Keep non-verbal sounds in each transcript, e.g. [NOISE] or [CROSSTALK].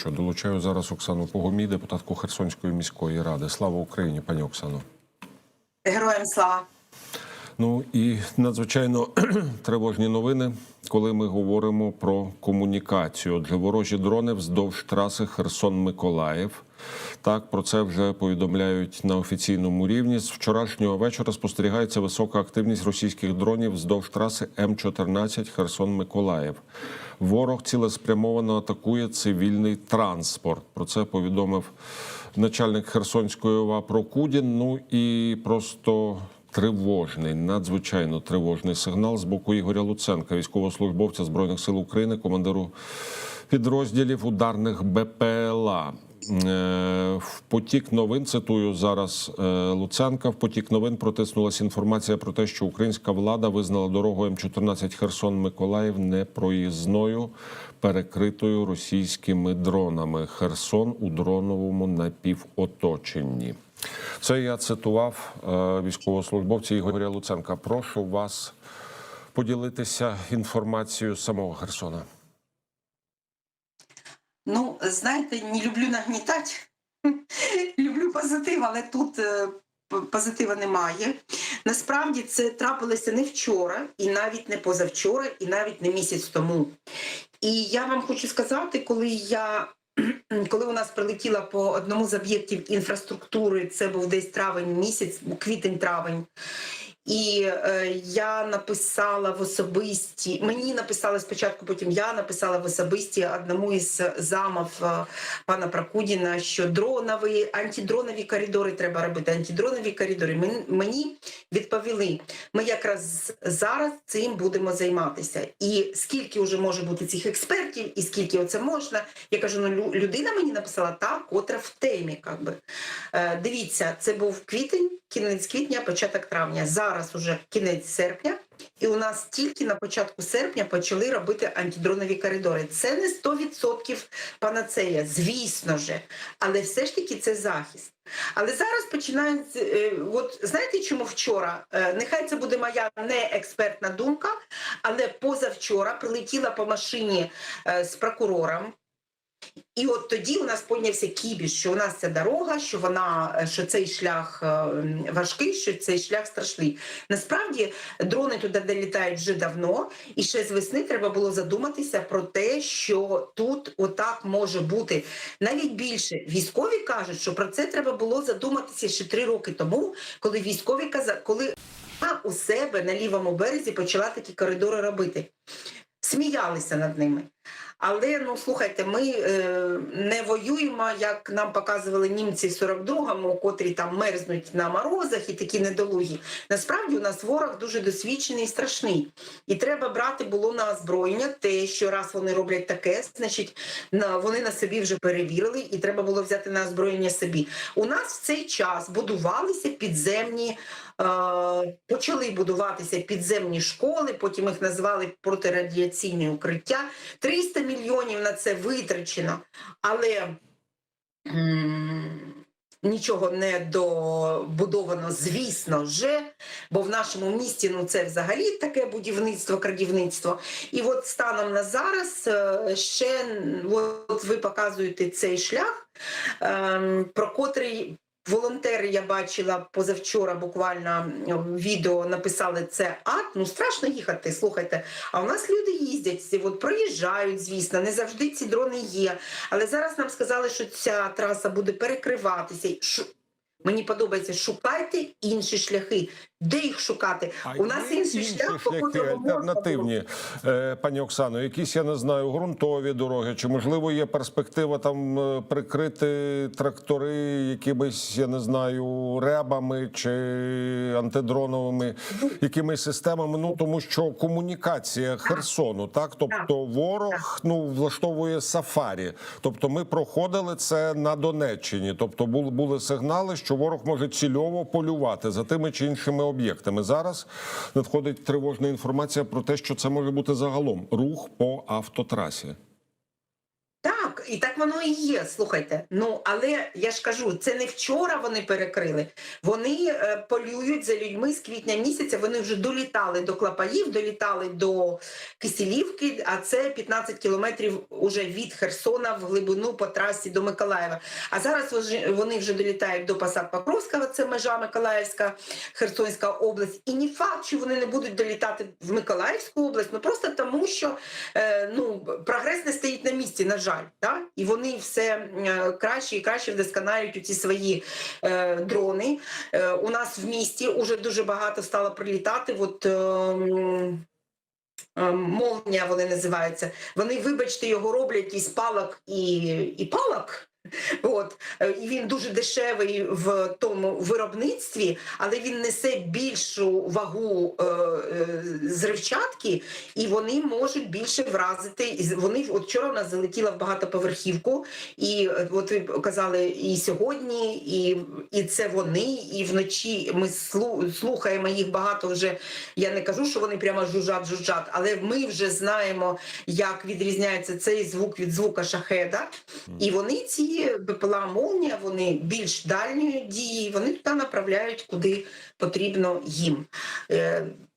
що долучаю зараз Оксану Погомій, депутатку Херсонської міської ради. Слава Україні, пані Оксано. Героям слава. Ну і надзвичайно [CLEARS THROAT] тривожні новини, коли ми говоримо про комунікацію. Отже, ворожі дрони вздовж траси Херсон-Миколаїв. Так, про це вже повідомляють на офіційному рівні. З вчорашнього вечора спостерігається висока активність російських дронів вздовж траси М14 Херсон-Миколаїв. Ворог цілеспрямовано атакує цивільний транспорт. Про це повідомив начальник Херсонської ОВА Прокудін. Ну і просто тривожний, надзвичайно тривожний сигнал з боку Ігоря Луценка, військовослужбовця збройних сил України, командиру підрозділів ударних БПЛА. Е, В потік новин цитую зараз е, Луценка. В потік новин протиснулася інформація про те, що українська влада визнала дорогу М14 Херсон Миколаїв непроїзною, перекритою російськими дронами. Херсон у дроновому напівоточенні. Це я цитував е, військовослужбовця Ігоря Луценка. Прошу вас поділитися інформацією самого Херсона. Ну, знаєте, не люблю нагнітати. [LAUGHS] люблю позитив, але тут е, позитива немає. Насправді це трапилося не вчора, і навіть не позавчора, і навіть не місяць тому. І я вам хочу сказати, коли я. [CLEARS THROAT] Коли у нас прилетіла по одному з об'єктів інфраструктури, це був десь травень місяць, квітень-травень. І е, я написала в особисті, мені написали спочатку, потім я написала в особисті одному із замів е, пана Прокудіна, що дронові, антидронові коридори треба робити. Антидронові коридори. Мен- Мені відповіли, ми якраз зараз цим будемо займатися. І скільки вже може бути цих експертів, і скільки оце можна. Я кажу, ну лю- людина мені написала та, котра в темі. Е, дивіться, це був квітень, кінець квітня, початок травня. Зараз уже кінець серпня, і у нас тільки на початку серпня почали робити антидронові коридори. Це не 100% панацея, звісно же, але все ж таки це захист. Але зараз починають, е, от знаєте, чому вчора? Е, Нехай це буде моя не експертна думка, але позавчора прилетіла по машині е, з прокурором. І от тоді у нас піднявся кібіш, що у нас ця дорога, що вона е, що цей шлях е, важкий, що цей шлях страшний. Насправді дрони туди долітають вже давно, і ще з весни треба було задуматися про те, що тут отак може бути. Навіть більше військові кажуть, що про це треба було задуматися ще три роки тому, коли військові казали, коли у себе на лівому березі почала такі коридори робити. Сміялися над ними. Але ну слухайте, ми е, не воюємо, як нам показували німці в 42-му, котрі там мерзнуть на морозах і такі недолугі. Насправді у нас ворог дуже досвідчений і страшний. І треба брати було на озброєння те, що раз вони роблять таке, значить на вони на собі вже перевірили, і треба було взяти на озброєння собі. У нас в цей час будувалися підземні. е, Почали будуватися підземні школи, потім їх назвали протирадіаційне укриття. 300 мільйонів на це витрачено, але нічого не добудовано, звісно же, бо в нашому місті ну, це взагалі таке будівництво, крадівництво. І от станом на зараз е, ще от ви показуєте цей шлях, ем, про котрий Волонтери я бачила позавчора буквально відео написали це ад. Ну страшно їхати. Слухайте. А у нас люди їздять, от проїжджають, звісно, не завжди ці дрони є. Але зараз нам сказали, що ця траса буде перекриватися. Мені подобається, шукайте інші шляхи. Де їх шукати? у нас інший інші шлях, шляхи, альтернативні, Е, пані Оксано. Якісь я не знаю, ґрунтові дороги, чи можливо є перспектива там е, прикрити трактори якимись, я не знаю, ребами чи антидроновими якимись системами. Ну тому що комунікація Херсону, так тобто ворог ну влаштовує сафарі. Тобто, ми проходили це на Донеччині. Тобто, були були сигнали, що ворог може цільово полювати за тими чи іншими об'єктами. Зараз надходить тривожна інформація про те, що це може бути загалом рух по автотрасі. Так, і так воно і є. Слухайте. Ну але я ж кажу, це не вчора вони перекрили. Вони е, полюють за людьми з квітня місяця. Вони вже долітали до Клапаїв, долітали до Кисілівки. А це 15 кілометрів уже від Херсона в глибину по трасі до Миколаєва. А зараз вони вже долітають до Посад Покровського, це межа Миколаївська, Херсонська область. І не факт, що вони не будуть долітати в Миколаївську область, ну просто тому, що е, ну, прогрес не стоїть на місці, на жаль. Да? І вони все е, краще і краще вдосконалюють ці свої е, дрони. Е, у нас в місті вже дуже багато стало прилітати. От, е, е, вони називаються. Вони, вибачте, його роблять із палок і, і палок. От Е, і він дуже дешевий в тому виробництві, але він несе більшу вагу е, е, зривчатки, і вони можуть більше вразити. Вони от вчора у нас залетіла в багатоповерхівку, і е, от ви казали і сьогодні, і, і це вони, і вночі ми слухаємо їх багато вже. Я не кажу, що вони прямо жужжать, жужжать, але ми вже знаємо, як відрізняється цей звук від звука шахеда. І вони ці БПЛА молнія, вони більш дальньої дії, вони туди направляють куди потрібно їм.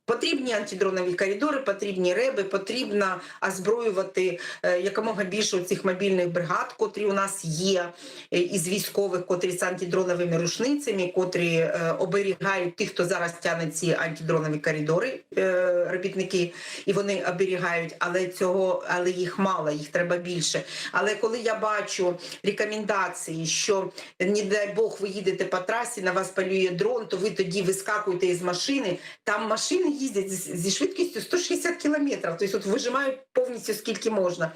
Потрібні антидронові коридори, потрібні реби, потрібно озброювати е, якомога більше цих мобільних бригад, котрі у нас є е, із військових, котрі з антидроновими рушницями, котрі е, оберігають тих, хто зараз тягне ці антидронові коридори, робітники, і вони оберігають, але цього, але їх мало, їх треба більше. Але коли я бачу рекомендації, що не дай Бог ви їдете по трасі, на вас полює дрон, то ви тоді вискакуєте із машини. Там машини їздять зі швидкістю 160 кілометрів, тобто от вижимають повністю скільки можна.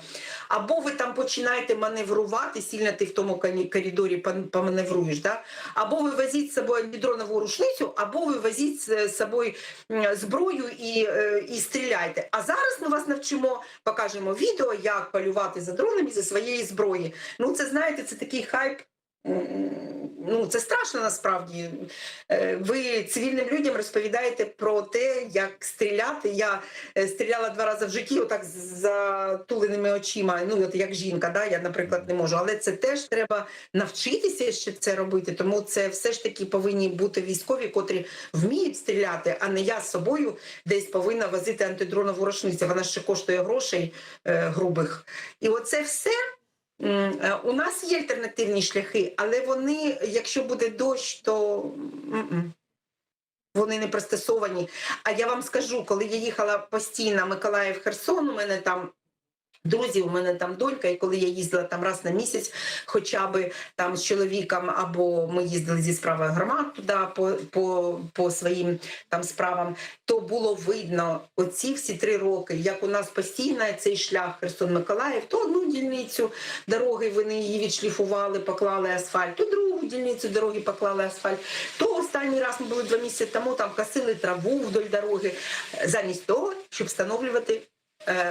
Або ви там починаєте маневрувати, сильно ти в тому коридорі поманевруєш, да? або ви возіть з собою антидронову рушницю, або ви возіть з собою зброю і, е, і стріляйте. А зараз ми вас навчимо, покажемо відео, як полювати за дронами зі своєї зброї. Ну, це знаєте, це такий хайп. Ну, це страшно насправді. Е, Ви цивільним людям розповідаєте про те, як стріляти. Я е, стріляла два рази в житті, отак з затуленими очима. Ну, от як жінка, да? я, наприклад, не можу. Але це теж треба навчитися ще це робити. Тому це все ж таки повинні бути військові, котрі вміють стріляти, а не я з собою десь повинна возити антидронову рушницю. Вона ще коштує грошей е, грубих. І оце все. Е, У нас є альтернативні шляхи, але вони, якщо буде дощ, то вони не пристосовані. А я вам скажу, коли я їхала постійно Миколаїв Херсон, у мене там. Друзі, у мене там донька, і коли я їздила там раз на місяць, хоча б там з чоловіком, або ми їздили зі справою громад туди по, по, по своїм там справам, то було видно оці всі три роки, як у нас постійно цей шлях Херсон-Миколаїв, то одну дільницю дороги вони її відшліфували, поклали асфальт, то другу дільницю дороги поклали асфальт. То останній раз ми були два місяці тому, там косили траву вдоль дороги, замість того, щоб встановлювати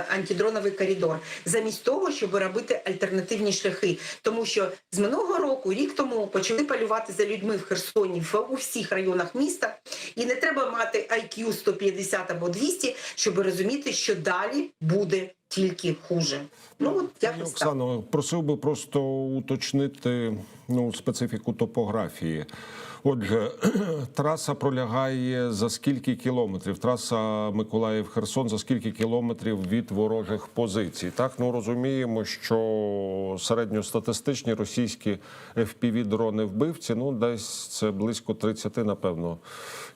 антидроновий коридор, замість того, щоб робити альтернативні шляхи. Тому що з минулого року, рік тому, почали полювати за людьми в Херсоні в у всіх районах міста, і не треба мати IQ 150 або 200, щоб розуміти, що далі буде тільки хуже. Ну от якось. Оксано, просив би просто уточнити ну, специфіку топографії. Отже, [CLEARS THROAT] траса пролягає за скільки кілометрів? Траса Миколаїв-Херсон за скільки кілометрів від ворожих позицій? Так, ну розуміємо, що середньостатистичні російські fpv дрони вбивці, ну десь це близько 30, напевно,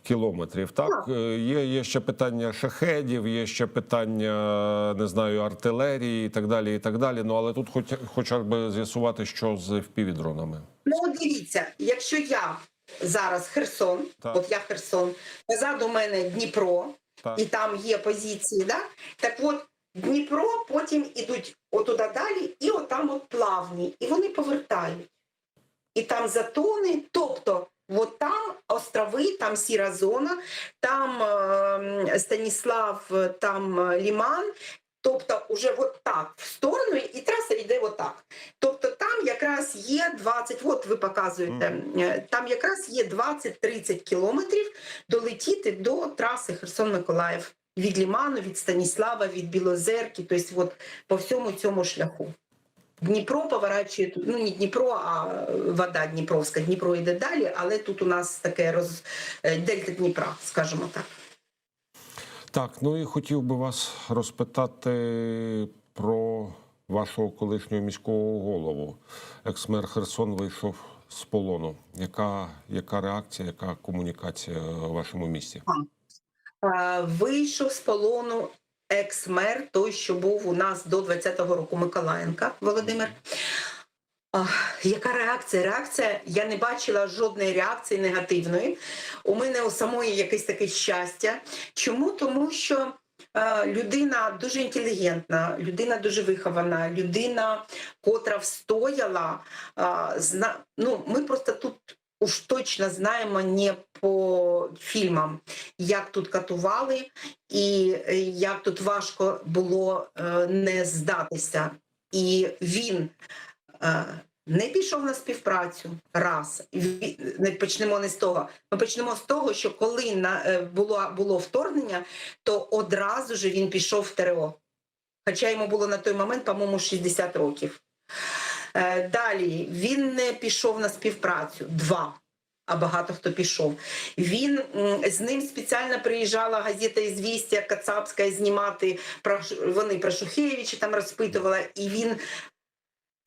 кілометрів. Так, Е, є, є ще питання шахедів, є ще питання, не знаю, артилерії і так далі. І так далі. Ну але тут хоч, хоча б з'ясувати, що з fpv дронами. Ну, дивіться, якщо я зараз Херсон, Так. от я Херсон, позаду мене Дніпро, Так. і там є позиції, да? так от Дніпро потім ідуть отуда далі, і отам от плавні, і вони повертають. І там затони, тобто от там острови, там сіра зона, там е, Станіслав, там е, Ліман. Тобто, уже от так в сторону, і траса йде отак. Тобто там якраз є 20, от ви показуєте, е, там якраз є 20-30 кілометрів долетіти до траси Херсон-Миколаїв. Від Ліману, від Станіслава, від Білозерки, тобто от по всьому цьому шляху. Дніпро поворачує ну не Дніпро, а вода Дніпровська. Дніпро йде далі, але тут у нас таке роз е, дельта Дніпра, скажімо так. Так, ну і хотів би вас розпитати про вашого колишнього міського голову. Екс-мер Херсон вийшов з полону. Яка, яка реакція, яка комунікація в вашому місті? Вийшов з полону екс-мер, той, що був у нас до 20-го року Миколаєнка Володимир. А, яка реакція? Реакція, я не бачила жодної реакції негативної. У мене у самої якесь таке щастя. Чому? Тому що е, людина дуже інтелігентна, людина дуже вихована, людина, котра встояла. зна... ну, ми просто тут уж точно знаємо не по фільмам, як тут катували, і е, як тут важко було е, не здатися. І він не пішов на співпрацю раз. Не почнемо не з того. Ми почнемо з того, що коли на, е, було, було вторгнення, то одразу ж він пішов в ТРО. Хоча йому було на той момент, по-моєму, 60 років. Е, Далі він не пішов на співпрацю. Два. А багато хто пішов. Він з ним спеціально приїжджала газета «Ізвістія» Кацапська знімати про вони про Шухевича там розпитувала, і він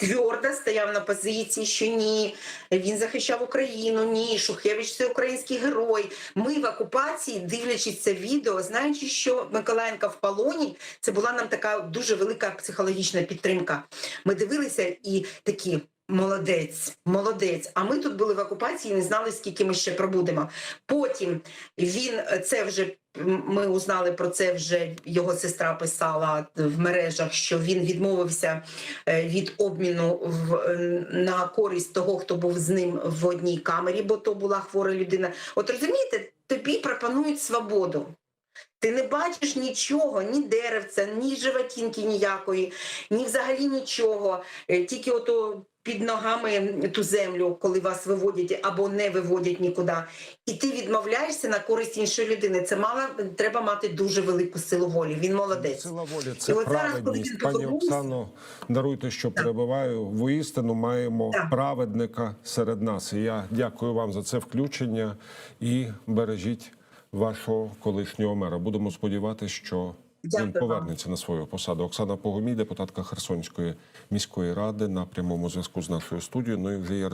твердо стояв на позиції, що ні, він захищав Україну. Ні, Шухевич це український герой. Ми в окупації, дивлячись це відео, знаючи, що Миколаєнка в полоні, це була нам така дуже велика психологічна підтримка. Ми дивилися і такі. Молодець, молодець. А ми тут були в окупації не знали, скільки ми ще пробудемо. Потім він це вже ми узнали про це. Вже його сестра писала в мережах, що він відмовився е, від обміну в, е, на користь того, хто був з ним в одній камері, бо то була хвора людина. От розумієте, тобі пропонують свободу. Ти не бачиш нічого, ні деревця, ні животінки ніякої, ні взагалі нічого. Е, Тільки ото під ногами ту землю, коли вас виводять або не виводять нікуди. І ти відмовляєшся на користь іншої людини. Це мало треба мати дуже велику силу волі. Він молодець. Сила волі це І зараз, праведність. він Пані Оксано, даруйте, що перебиваю. Воістину маємо Так. праведника серед нас. І я дякую вам за це включення і бережіть вашого колишнього мера. Будемо сподіватися, що Дякую він повернеться на свою посаду. Оксана Погомій, депутатка Херсонської міської ради, на прямому зв'язку з нашою студією. Ну і вже є